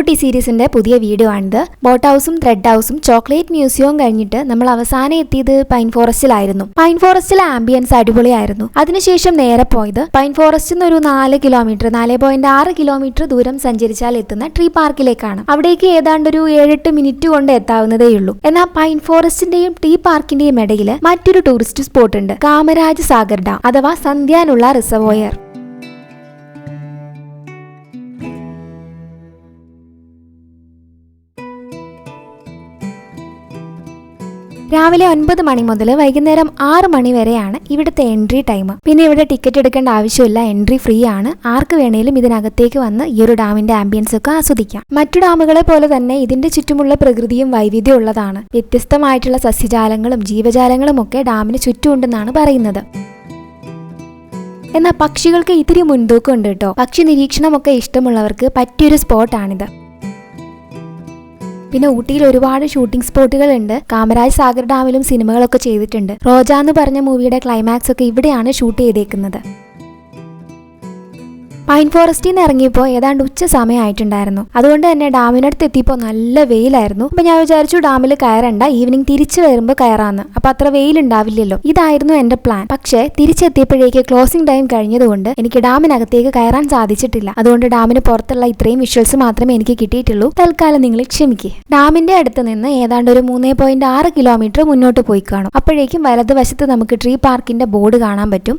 ഊട്ടി സീരീസിന്റെ പുതിയ വീഡിയോ ആണിത് ബോട്ട് ഹൗസും ത്രെഡ് ഹൗസും ചോക്ലേറ്റ് മ്യൂസിയവും കഴിഞ്ഞിട്ട് നമ്മൾ അവസാനം എത്തിയത് പൈൻ ഫോറസ്റ്റിലായിരുന്നു. പൈൻ ഫോറസ്റ്റിലെ ആംബിയൻസ് അടിപൊളിയായിരുന്നു. അതിനുശേഷം നേരെ പോയത് പൈൻ ഫോറസ്റ്റിൽ നിന്ന് ഒരു നാല് കിലോമീറ്റർ നാല് പോയിന്റ് ആറ് കിലോമീറ്റർ ദൂരം സഞ്ചരിച്ചാൽ എത്തുന്ന ട്രീ പാർക്കിലേക്കാണ്. അവിടേക്ക് ഏതാണ്ട് ഒരു ഏഴെട്ട് മിനിറ്റ് കൊണ്ട് എത്താവുന്നതേയുള്ളൂ. എന്നാൽ പൈൻ ഫോറസ്റ്റിന്റെയും ടീ പാർക്കിന്റെയും ഇടയിൽ മറ്റൊരു ടൂറിസ്റ്റ് സ്പോട്ട് ഉണ്ട് കാമരാജ് സാഗർ ഡാം അഥവാ സന്ധ്യാനുള്ള റിസർവോയർ. രാവിലെ ഒൻപത് മണി മുതൽ വൈകുന്നേരം ആറ് മണി വരെയാണ് ഇവിടുത്തെ എൻട്രി ടൈം. പിന്നെ ഇവിടെ ടിക്കറ്റ് എടുക്കേണ്ട ആവശ്യമില്ല. എൻട്രി ഫ്രീ ആണ്. ആർക്ക് വേണേലും ഇതിനകത്തേക്ക് വന്ന് ഈ ഒരു ഡാമിന്റെ ആംബിയൻസ് ഒക്കെ ആസ്വദിക്കാം. മറ്റു ഡാമുകളെ പോലെ തന്നെ ഇതിന്റെ ചുറ്റുമുള്ള പ്രകൃതിയും വൈവിധ്യം ഉള്ളതാണ്. വ്യത്യസ്തമായിട്ടുള്ള സസ്യജാലങ്ങളും ജീവജാലങ്ങളും ഒക്കെ ഡാമിന് ചുറ്റുമുണ്ടെന്നാണ് പറയുന്നത്. എന്നാൽ പക്ഷികൾക്ക് ഇത്തിരി മുൻതൂക്കം ഉണ്ട് കേട്ടോ. പക്ഷി നിരീക്ഷണമൊക്കെ ഇഷ്ടമുള്ളവർക്ക് പറ്റിയൊരു സ്പോട്ടാണിത് പിന്നെ ഊട്ടിയിൽ ഒരുപാട് ഷൂട്ടിംഗ് സ്പോട്ടുകൾ ഉണ്ട് കാമരാജ് സാഗർ ഡാമിലും സിനിമകളൊക്കെ ചെയ്തിട്ടുണ്ട്. റോജ എന്ന് പറഞ്ഞ മൂവിയുടെ ക്ലൈമാക്സ് ഒക്കെ ഇവിടെയാണ് ഷൂട്ട് ചെയ്തേക്കുന്നത്. പൈൻ ഫോറസ്റ്റിൽ നിന്ന് ഇറങ്ങിയപ്പോൾ ഏതാണ്ട് ഉച്ച സമയമായിട്ടുണ്ടായിരുന്നു. അതുകൊണ്ട് തന്നെ ഡാമിനടുത്ത് എത്തിയപ്പോൾ നല്ല വെയിലായിരുന്നു. അപ്പൊ ഞാൻ വിചാരിച്ചു ഡാമിൽ കയറണ്ട ഈവനിങ് തിരിച്ചു വരുമ്പോൾ കയറാന്ന്. അപ്പൊ അത്ര വെയിലുണ്ടാവില്ലല്ലോ. ഇതായിരുന്നു എന്റെ പ്ലാൻ. പക്ഷേ തിരിച്ചെത്തിയപ്പോഴേക്ക് ക്ലോസിംഗ് ടൈം കഴിഞ്ഞതുകൊണ്ട് എനിക്ക് ഡാമിനകത്തേക്ക് കയറാൻ സാധിച്ചിട്ടില്ല. അതുകൊണ്ട് ഡാമിന് പുറത്തുള്ള ഇത്രയും വിഷ്വൽസ് മാത്രമേ എനിക്ക് കിട്ടിയിട്ടുള്ളൂ. തൽക്കാലം നിങ്ങൾ ക്ഷമിക്കുക ഡാമിന്റെ അടുത്ത് നിന്ന് ഏതാണ്ട് ഒരു മൂന്നേ പോയിന്റ് ആറ് കിലോമീറ്റർ മുന്നോട്ട് പോയി കാണും. അപ്പോഴേക്കും വലതുവശത്ത് നമുക്ക് ട്രീ പാർക്കിന്റെ ബോർഡ് കാണാൻ പറ്റും.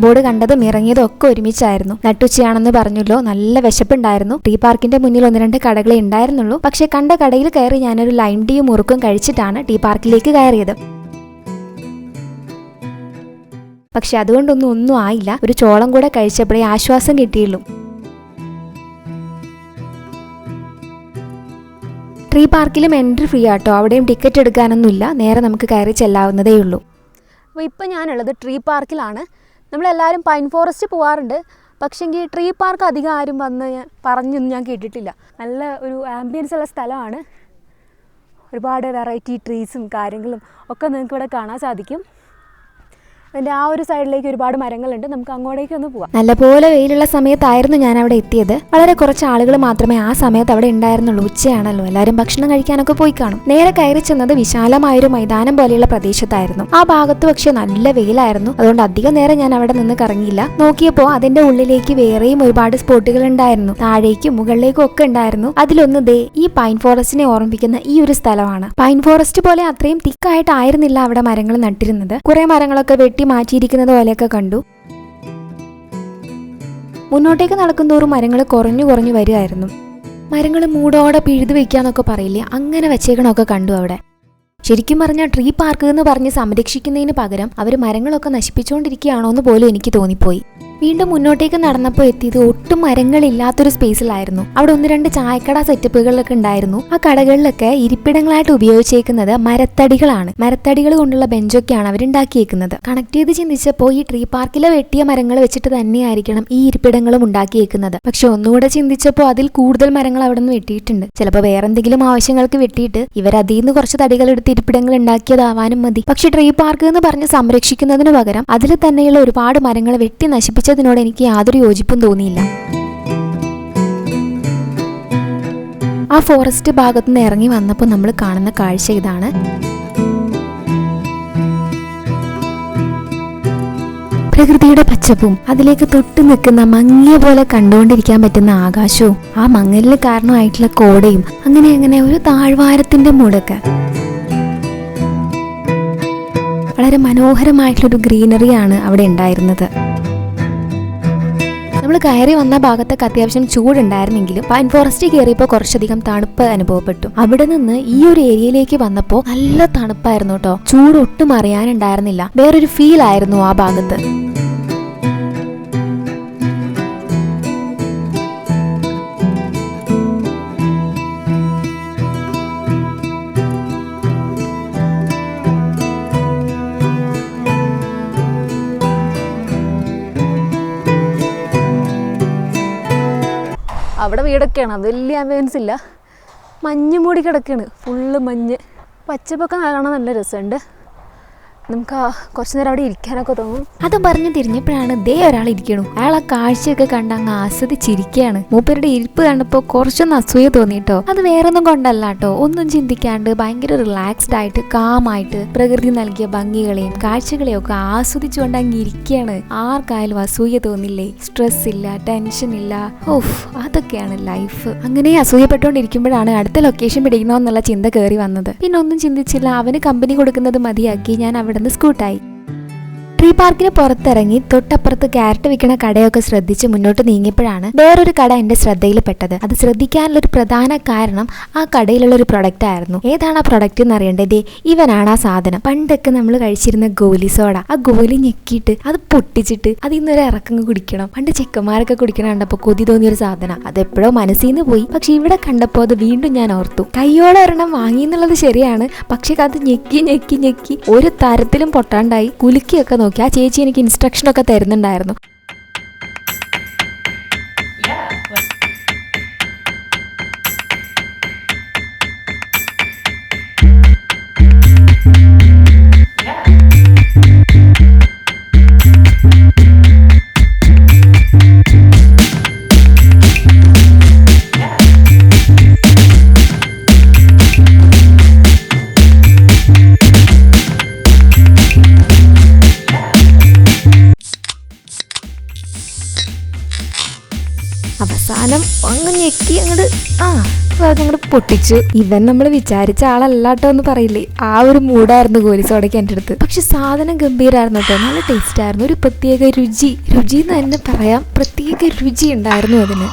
ബോർഡ് കണ്ടതും ഇറങ്ങിയതും ഒക്കെ ഒരുമിച്ചായിരുന്നു. നട്ടുച്ചയാണെന്ന് പറഞ്ഞല്ലോ. നല്ല വിശപ്പുണ്ടായിരുന്നു. ടീ പാർക്കിന്റെ മുന്നിൽ ഒന്ന് രണ്ട് കടകളെ ഉണ്ടായിരുന്നുള്ളൂ. പക്ഷെ കണ്ട കടയിൽ കയറി ഞാനൊരു ലൈം ടീയും മുറുക്കും കഴിച്ചിട്ടാണ് ടീ പാർക്കിലേക്ക് കയറിയത്. പക്ഷെ അതുകൊണ്ടൊന്നും ഒന്നും ആയില്ല. ഒരു ചോളം കൂടെ കഴിച്ചപ്പോഴേ ആശ്വാസം കിട്ടിയുള്ളൂ. ട്രീ പാർക്കിലും എൻട്രി ഫ്രീ ആട്ടോ. അവിടെയും ടിക്കറ്റ് എടുക്കാനൊന്നുമില്ല. നേരെ നമുക്ക് കയറി ചെല്ലാവുന്നതേ ഉള്ളൂ അപ്പോൾ ഇപ്പം ഞാനുള്ളത് ട്രീ പാർക്കിലാണ്. നമ്മളെല്ലാവരും പൈൻ ഫോറസ്റ്റ് പോകാറുണ്ട് പക്ഷെങ്കിൽ ട്രീ പാർക്ക് അധികം ആരും വന്ന് ഞാൻ പറഞ്ഞൊന്നും ഞാൻ കേട്ടിട്ടില്ല. നല്ല ഒരു ആംബിയൻസ് ഉള്ള സ്ഥലമാണ്. ഒരുപാട് വെറൈറ്റി ട്രീസും കാര്യങ്ങളും ഒക്കെ നിങ്ങൾക്ക് ഇവിടെ കാണാൻ സാധിക്കും. അതിന്റെ ആ ഒരു സൈഡിലേക്ക് ഒരുപാട് മരങ്ങളുണ്ട്. നമുക്ക് അങ്ങോട്ടേക്ക് ഒന്ന് പോവാം. നല്ലപോലെ വെയിലുള്ള സമയത്തായിരുന്നു ഞാൻ അവിടെ എത്തിയത്. വളരെ കുറച്ച് ആളുകൾ മാത്രമേ ആ സമയത്ത് അവിടെ ഉണ്ടായിരുന്നുള്ളൂ. ഉച്ചയാണല്ലോ. എല്ലാവരും ഭക്ഷണം കഴിക്കാനൊക്കെ പോയി കാണും. നേരെ കയറി ചെന്നത് വിശാലമായൊരു മൈതാനം പോലെയുള്ള പ്രദേശത്തായിരുന്നു. ആ ഭാഗത്ത് പക്ഷെ നല്ല വെയിലായിരുന്നു. അതുകൊണ്ട് അധികം നേരം ഞാൻ അവിടെ നിന്ന് കറങ്ങിയില്ല. നോക്കിയപ്പോൾ അതിന്റെ ഉള്ളിലേക്ക് വേറെയും ഒരുപാട് സ്പോട്ടുകൾ ഉണ്ടായിരുന്നു. താഴേക്കും മുകളിലേക്കും ഒക്കെ ഉണ്ടായിരുന്നു. അതിലൊന്ന് ദേ ഈ പൈൻ ഫോറസ്റ്റിനെ ഓർമ്മിപ്പിക്കുന്ന ഈ ഒരു സ്ഥലമാണ്. പൈൻ ഫോറസ്റ്റ് പോലെ അത്രയും തിക്കായിട്ടായിരുന്നില്ല അവിടെ മരങ്ങൾ നട്ടിരുന്നത്. കുറെ മരങ്ങളൊക്കെ വെട്ടി മാറ്റിയിരിക്കുന്നത് പോലെയൊക്കെ കണ്ടു. മുന്നോട്ടേക്ക് നടക്കുന്തോറും മരങ്ങൾ കുറഞ്ഞു കുറഞ്ഞു വരികയായിരുന്നു. മരങ്ങൾ മൂടോടെ പിഴുതു വെക്കാന്നൊക്കെ പറയില്ലേ അങ്ങനെ വെച്ചേക്കണമൊക്കെ കണ്ടു അവിടെ. ശരിക്കും പറഞ്ഞാൽ ട്രീ പാർക്ക് എന്ന് പറഞ്ഞ് സംരക്ഷിക്കുന്നതിന് പകരം അവർ മരങ്ങളൊക്കെ നശിപ്പിച്ചുകൊണ്ടിരിക്കുകയാണോ എന്ന് പോലും എനിക്ക് തോന്നിപ്പോയി. വീണ്ടും മുന്നോട്ടേക്ക് നടന്നപ്പോൾ എത്തിയത് ഒട്ടും മരങ്ങളില്ലാത്തൊരു സ്പേസിലായിരുന്നു. അവിടെ ഒന്ന് രണ്ട് ചായക്കട സെറ്റപ്പുകളിലൊക്കെ ഉണ്ടായിരുന്നു. ആ കടകളിലൊക്കെ ഇരിപ്പിടങ്ങളായിട്ട് ഉപയോഗിച്ചേക്കുന്നത് മരത്തടികളാണ്. മരത്തടികൾ കൊണ്ടുള്ള ബെഞ്ചൊക്കെയാണ് അവരുണ്ടാക്കിയേക്കുന്നത്. കണക്ട് ചെയ്ത് ചിന്തിച്ചപ്പോൾ ഈ ട്രീ പാർക്കിലെ വെട്ടിയ മരങ്ങൾ വെച്ചിട്ട് തന്നെയായിരിക്കണം ഈ ഇരിപ്പിടങ്ങളും ഉണ്ടാക്കിയേക്കുന്നത്. പക്ഷെ ഒന്നുകൂടെ ചിന്തിച്ചപ്പോൾ അതിൽ കൂടുതൽ മരങ്ങൾ അവിടെ നിന്ന് വെട്ടിയിട്ടുണ്ട്. ചിലപ്പോൾ വേറെന്തെങ്കിലും ആവശ്യങ്ങൾക്ക് വെട്ടിയിട്ട് ഇവർ അതിൽ നിന്ന് കുറച്ച് തടികൾ എടുത്ത് ഇരിപ്പിടങ്ങൾ ഉണ്ടാക്കിയതാവാനും മതി. പക്ഷെ ട്രീ പാർക്ക് എന്ന് പറഞ്ഞ് സംരക്ഷിക്കുന്നതിന് പകരം അതിൽ തന്നെയുള്ള ഒരുപാട് മരങ്ങൾ വെട്ടി നശിപ്പിച്ചതിനോട് എനിക്ക് യാതൊരു യോജിപ്പും തോന്നിയില്ല. ആ ഫോറസ്റ്റ് ഭാഗത്തു നിന്ന് ഇറങ്ങി വന്നപ്പോൾ നമ്മൾ കാണുന്ന കാഴ്ച ഇതാണ്. പ്രകൃതിയുടെ പച്ചപ്പും അതിലേക്ക് തൊട്ട് നിൽക്കുന്ന മങ്ങിയ പോലെ കണ്ടുകൊണ്ടിരിക്കാൻ പറ്റുന്ന ആകാശവും ആ മങ്ങലിന് കാരണമായിട്ടുള്ള കോടയും അങ്ങനെ അങ്ങനെ ഒരു താഴ്വാരത്തിന്റെ മുടക്ക്. വളരെ മനോഹരമായിട്ടുള്ളൊരു ഗ്രീനറിയാണ് അവിടെ ഉണ്ടായിരുന്നത്. നമ്മൾ കയറി വന്ന ഭാഗത്തൊക്കെ അത്യാവശ്യം ചൂടുണ്ടായിരുന്നെങ്കിലും പൈൻ ഫോറസ്റ്റ് കയറിയപ്പോൾ കുറച്ചധികം തണുപ്പ് അനുഭവപ്പെട്ടു. അവിടെ നിന്ന് ഈ ഒരു ഏരിയയിലേക്ക് വന്നപ്പോൾ നല്ല തണുപ്പായിരുന്നു കേട്ടോ. ചൂട് ഒട്ടും അറിയാനുണ്ടായിരുന്നില്ല. വേറൊരു ഫീൽ ആയിരുന്നു ആ ഭാഗത്ത്. അവിടെ വീടൊക്കെയാണ്. വലിയ ആംബിയൻസ് ഇല്ല. മഞ്ഞ് മൂടി കിടക്കുകയാണ് ഫുള്ള് മഞ്ഞ്. പച്ചപ്പൊക്കെ കാണാൻ നല്ല രസമുണ്ട്. നമുക്ക് കുറച്ചു നേരം അവിടെ ഇരിക്കാനൊക്കെ തോന്നും. അത് പറഞ്ഞു തിരിഞ്ഞപ്പോഴാണ് ദേ ഒരാൾ ഇരിക്കണു. അയാൾ ആ കാഴ്ചയൊക്കെ കണ്ട് അങ്ങ് ആസ്വദിച്ചിരിക്കുകയാണ് മൂപ്പരുടെ ഇരിപ്പ് കണ്ടപ്പോൾ കുറച്ചൊന്ന് അസൂയ തോന്നിട്ടോ. അത് വേറൊന്നും കൊണ്ടല്ല കേട്ടോ. ഒന്നും ചിന്തിക്കാണ്ട് ഭയങ്കര റിലാക്സ്ഡ് ആയിട്ട് കാമായിട്ട് പ്രകൃതി നൽകിയ ഭംഗികളെയും കാഴ്ചകളെയും ഒക്കെ ആസ്വദിച്ചുകൊണ്ട് അങ്ങ് ഇരിക്കുകയാണ് ആർക്കായാലും അസൂയ തോന്നില്ലേ? സ്ട്രെസ് ഇല്ല ടെൻഷൻ ഇല്ല. ഓഫ് അതൊക്കെയാണ് ലൈഫ് അങ്ങനെ അസൂയപ്പെട്ടുകൊണ്ടിരിക്കുമ്പോഴാണ് അടുത്ത ലൊക്കേഷൻ പിടിക്കണോ എന്നുള്ള ചിന്ത കയറി വന്നത്. പിന്നെ ഒന്നും ചിന്തിച്ചില്ല. അവന് കമ്പനി കൊടുക്കുന്നത് മതിയാക്കി. ഞാൻ നിന്ന് സ്കൂട്ടായി. ട്രീ പാർക്കിന് പുറത്തിറങ്ങി തൊട്ടപ്പുറത്ത് ക്യാരറ്റ് വിൽക്കുന്ന കടയൊക്കെ ശ്രദ്ധിച്ച് മുന്നോട്ട് നീങ്ങിയപ്പോഴാണ് വേറൊരു കട എന്റെ ശ്രദ്ധയിൽപ്പെട്ടത്. അത് ശ്രദ്ധിക്കാനുള്ള ഒരു പ്രധാന കാരണം ആ കടയിലുള്ള ഒരു പ്രൊഡക്റ്റ് ആയിരുന്നു. ഏതാണ് ആ പ്രൊഡക്റ്റ് എന്ന് അറിയേണ്ടത് ഇവനാണ് ആ സാധനം. പണ്ടൊക്കെ നമ്മൾ കഴിച്ചിരുന്ന ഗോലി സോഡ. ആ ഗോലി ഞെക്കിയിട്ട് അത് പൊട്ടിച്ചിട്ട് അത് ഇന്നൊരു ഇറക്കങ്ങ് കുടിക്കണം. പണ്ട് ചെക്കന്മാരൊക്കെ കുടിക്കണ കണ്ടപ്പോൾ കൊതി തോന്നിയൊരു സാധനം. അത് എപ്പോഴോ മനസ്സിൽ നിന്ന് പോയി. പക്ഷെ ഇവിടെ കണ്ടപ്പോൾ അത് വീണ്ടും ഞാൻ ഓർത്തു. കയ്യോടെ ഒരെണ്ണം വാങ്ങി എന്നുള്ളത് ശരിയാണ്. പക്ഷെ അത് ഞെക്കി ഞെക്കി ഞെക്കി ഒരു തരത്തിലും പൊട്ടാണ്ടായി. കുലുക്കിയൊക്കെ നോക്കി ആ ചേച്ചി എനിക്ക് ഇൻസ്ട്രക്ഷൻ ഒക്കെ തരുന്നുണ്ടായിരുന്നു. പൊട്ടിച്ചു ഇവൻ നമ്മൾ വിചാരിച്ച ആളല്ലാട്ടോ എന്ന് പറയില്ലേ. ആ ഒരു മൂഡായിരുന്നു ഗോലി സോഡയ്ക്ക് എന്റെ അടുത്ത്. പക്ഷെ സാധനം ഗംഭീരമായിരുന്നു കേട്ടോ. നല്ല ടേസ്റ്റ് ആയിരുന്നു. ഒരു പ്രത്യേക രുചി. രുചി എന്ന് തന്നെ പറയാം. പ്രത്യേക രുചി ഉണ്ടായിരുന്നു അതിന്.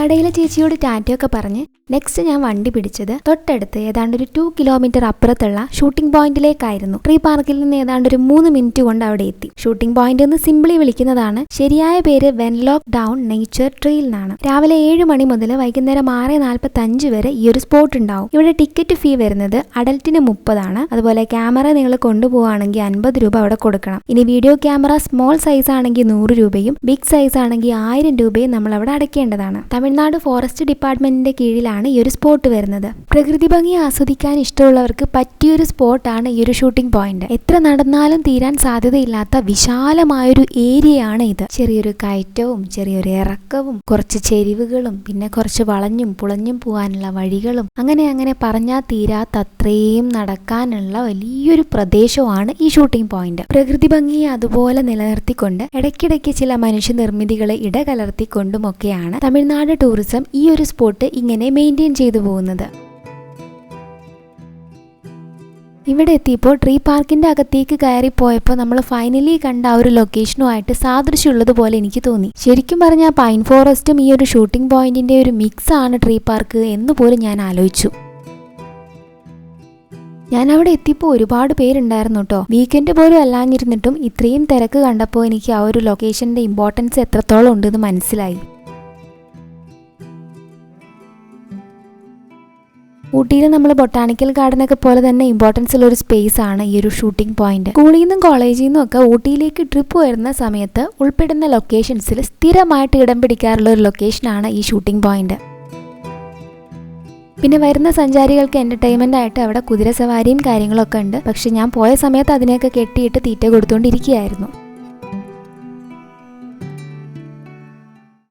കടയിലെ ചേച്ചിയോട് ടാറ്റയൊക്കെ പറഞ്ഞ് നെക്സ്റ്റ് ഞാൻ വണ്ടി പിടിച്ചത് തൊട്ടടുത്ത് ഏതാണ്ട് ഒരു ടു കിലോമീറ്റർ അപ്പുറത്തുള്ള ഷൂട്ടിംഗ് പോയിന്റിലേക്കായിരുന്നു ട്രീ പാർക്കിൽ നിന്ന് ഏതാണ്ട് ഒരു മൂന്ന് മിനിറ്റ് കൊണ്ട് അവിടെ എത്തി. ഷൂട്ടിംഗ് പോയിന്റ് എന്ന് സിംപിളി വിളിക്കുന്നതാണ്. ശരിയായ പേര് വെൻലോക്ക് ഡൗൺ നേച്ചർ ട്രെയിൽ എന്നാണ്. രാവിലെ ഏഴ് മണി മുതൽ വൈകുന്നേരം ആറ് നാൽപ്പത്തി അഞ്ച് വരെ ഈ ഒരു സ്പോട്ട് ഉണ്ടാവും. ഇവിടെ ടിക്കറ്റ് ഫീ വരുന്നത് അഡൽട്ടിന് മുപ്പതാണ്. അതുപോലെ ക്യാമറ നിങ്ങൾ കൊണ്ടുപോവുകയാണെങ്കിൽ അൻപത് രൂപ അവിടെ കൊടുക്കണം. ഇനി വീഡിയോ ക്യാമറ സ്മോൾ സൈസ് ആണെങ്കിൽ നൂറ് രൂപയും ബിഗ് സൈസ് ആണെങ്കിൽ ആയിരം രൂപയും നമ്മൾ അവിടെ അടയ്ക്കേണ്ടതാണ്. തമിഴ്നാട് ഫോറസ്റ്റ് ഡിപ്പാർട്ട്മെന്റിന്റെ കീഴിലാണ് ഈ ഒരു സ്പോട്ട് വരുന്നത്. പ്രകൃതി ഭംഗി ആസ്വദിക്കാൻ ഇഷ്ടമുള്ളവർക്ക് പറ്റിയൊരു സ്പോട്ടാണ് ഈ ഒരു ഷൂട്ടിംഗ് പോയിന്റ് എത്ര നടന്നാലും തീരാൻ സാധ്യതയില്ലാത്ത വിശാലമായൊരു ഏരിയയാണ് ഇത്. ചെറിയൊരു കയറ്റവും ചെറിയൊരു ഇറക്കവും കുറച്ച് ചെരിവുകളും പിന്നെ കുറച്ച് വളഞ്ഞും പുളഞ്ഞും പോകാനുള്ള വഴികളും അങ്ങനെ അങ്ങനെ പറഞ്ഞാൽ തീരാത്തത്രയും നടക്കാനുള്ള വലിയൊരു പ്രദേശമാണ് ഈ ഷൂട്ടിംഗ് പോയിന്റ് പ്രകൃതി ഭംഗിയെ അതുപോലെ നിലനിർത്തിക്കൊണ്ട് ഇടയ്ക്കിടയ്ക്ക് ചില മനുഷ്യനിർമ്മിതികളെ ഇടകലർത്തിക്കൊണ്ടുമൊക്കെയാണ് തമിഴ്നാട് ടൂറിസം ഈ ഒരു സ്പോട്ട് ഇങ്ങനെ മെയിന്റെയിൻ ചെയ്തു പോകുന്നത്. ഇവിടെ എത്തിയപ്പോൾ ട്രീ പാർക്കിന്റെ അകത്തേക്ക് കയറി പോയപ്പോൾ നമ്മൾ ഫൈനലി കണ്ട ആ ഒരു ലൊക്കേഷനുമായിട്ട് സാദൃശ്യമുള്ളതുപോലെ എനിക്ക് തോന്നി. ശരിക്കും പറഞ്ഞാൽ പൈൻ ഫോറസ്റ്റും ഈ ഒരു ഷൂട്ടിംഗ് പോയിന്റിന്റെ ഒരു മിക്സ് ആണ് ട്രീ പാർക്ക് എന്ന് പോലും ഞാൻ ആലോചിച്ചു. ഞാൻ അവിടെ എത്തിയപ്പോൾ ഒരുപാട് പേരുണ്ടായിരുന്നു കേട്ടോ. വീക്കെൻഡ് പോലും അല്ലാഞ്ഞിരുന്നിട്ടും ഇത്രയും തിരക്ക് കണ്ടപ്പോൾ എനിക്ക് ആ ഒരു ലൊക്കേഷന്റെ ഇമ്പോർട്ടൻസ് എത്രത്തോളം ഉണ്ടെന്ന് മനസ്സിലായി. ഊട്ടിയിൽ നമ്മൾ ബൊട്ടാണിക്കൽ ഗാർഡനൊക്കെ പോലെ തന്നെ ഇമ്പോർട്ടൻസ് ഉള്ള ഒരു സ്പേസ് ആണ് ഈ ഒരു ഷൂട്ടിംഗ് പോയിന്റ് സ്കൂളിൽ നിന്നും കോളേജിൽ നിന്നും ഒക്കെ ഊട്ടിയിലേക്ക് ട്രിപ്പ് വരുന്ന സമയത്ത് ഉൾപ്പെടുന്ന ലൊക്കേഷൻസിൽ സ്ഥിരമായിട്ട് ഇടം പിടിക്കാറുള്ള ഒരു ലൊക്കേഷനാണ് ഈ ഷൂട്ടിംഗ് പോയിന്റ് പിന്നെ വരുന്ന സഞ്ചാരികൾക്ക് എന്റർടൈൻമെന്റ് ആയിട്ട് അവിടെ കുതിര സവാരിയും കാര്യങ്ങളൊക്കെ ഉണ്ട്. പക്ഷെ ഞാൻ പോയ സമയത്ത് അതിനെയൊക്കെ കെട്ടിയിട്ട് തീറ്റ കൊടുത്തുകൊണ്ടിരിക്കുകയായിരുന്നു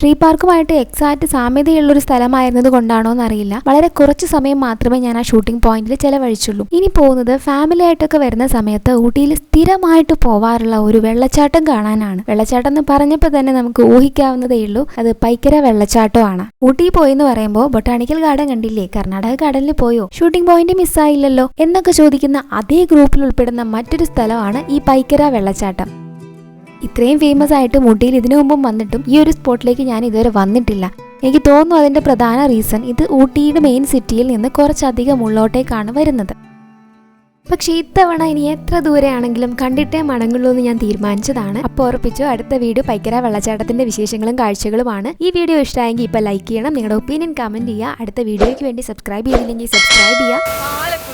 ട്രീ പാർക്കുമായിട്ട് എക്സാക്ട് സാമ്യതയുള്ള ഒരു സ്ഥലമായിരുന്നത് കൊണ്ടാണോ എന്നറിയില്ല. വളരെ കുറച്ച് സമയം മാത്രമേ ഞാൻ ആ ഷൂട്ടിംഗ് പോയിന്റിൽ ചെലവഴിച്ചുള്ളൂ. ഇനി പോകുന്നത് ഫാമിലി ആയിട്ടൊക്കെ വരുന്ന സമയത്ത് ഊട്ടിയിൽ സ്ഥിരമായിട്ട് പോവാറുള്ള ഒരു വെള്ളച്ചാട്ടം കാണാനാണ്. വെള്ളച്ചാട്ടം എന്ന് പറഞ്ഞപ്പോൾ തന്നെ നമുക്ക് ഊഹിക്കാവുന്നതേ ഉള്ളൂ. അത് പൈക്കര വെള്ളച്ചാട്ടമാണ്. ഊട്ടി പോയി എന്ന് പറയുമ്പോൾ ബൊട്ടാണിക്കൽ ഗാർഡൻ കണ്ടില്ലേ? കർണാടക ഗാർഡനിൽ പോയോ? ഷൂട്ടിംഗ് പോയിന്റ് മിസ്സായില്ലല്ലോ എന്നൊക്കെ ചോദിക്കുന്ന അതേ ഗ്രൂപ്പിൽ ഉൾപ്പെടുന്ന മറ്റൊരു സ്ഥലമാണ് ഈ പൈക്കര വെള്ളച്ചാട്ടം. ഇത്രയും ഫേമസ് ആയിട്ട് മുട്ടിയിൽ ഇതിനു മുമ്പും വന്നിട്ടും ഈ ഒരു സ്പോട്ടിലേക്ക് ഞാൻ ഇതുവരെ വന്നിട്ടില്ല. എനിക്ക് തോന്നുന്നു അതിന്റെ പ്രധാന റീസൺ ഇത് ഊട്ടിയുടെ മെയിൻ സിറ്റിയിൽ നിന്ന് കുറച്ചധികം ഉള്ളോട്ടേക്കാണ് വരുന്നത്. പക്ഷേ ഇത്തവണ ഇനി എത്ര ദൂരെയാണെങ്കിലും കണ്ടിട്ടേ മടങ്ങുള്ളൂ എന്ന് ഞാൻ തീരുമാനിച്ചതാണ്. അപ്പോൾ ഉറപ്പിച്ചു അടുത്ത വീഡിയോ പൈക്കര വെള്ളച്ചാട്ടത്തിന്റെ വിശേഷങ്ങളും കാഴ്ചകളുമാണ്. ഈ വീഡിയോ ഇഷ്ടമായെങ്കിൽ ഇപ്പോൾ ലൈക്ക് ചെയ്യണം. നിങ്ങളുടെ ഒപ്പീനിയൻ കമന്റ് ചെയ്യുക. അടുത്ത വീഡിയോയ്ക്ക് വേണ്ടി സബ്സ്ക്രൈബ് ചെയ്തില്ലെങ്കിൽ സബ്സ്ക്രൈബ് ചെയ്യുക.